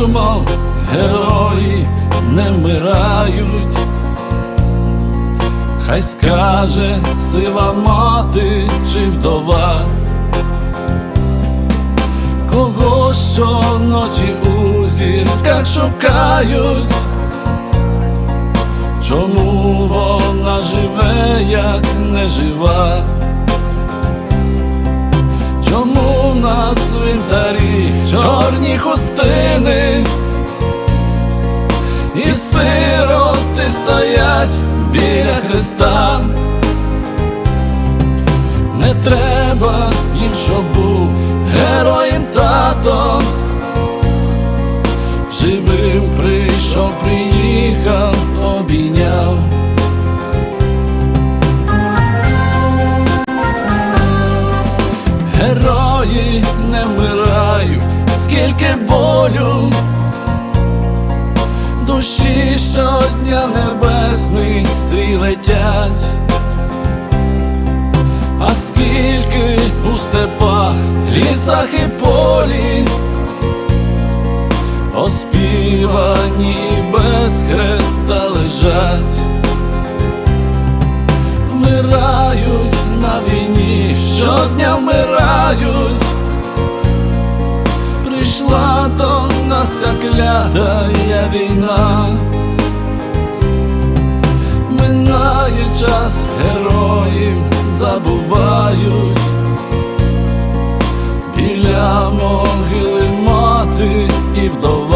думав, герої не вмирають. Хай скаже сива мати чи вдова, кого щоночі у зірках шукають, чому вона живе, як не жива? На цвинтарі чорні хустини і сироти стоять біля Христа? Не треба їм, щоб був героєм тато, живим прийшов, приїхав, обійняв. Герої не вмирають, скільки болю, душі щодня небесний стрій летять, а скільки у степах, лісах і полі, оспівані без хреста лежать. Вмирають на війні, щодня вмирають. Прийшла до нас клятая війна, минає час героїв забувають, біля могили мати і вдова.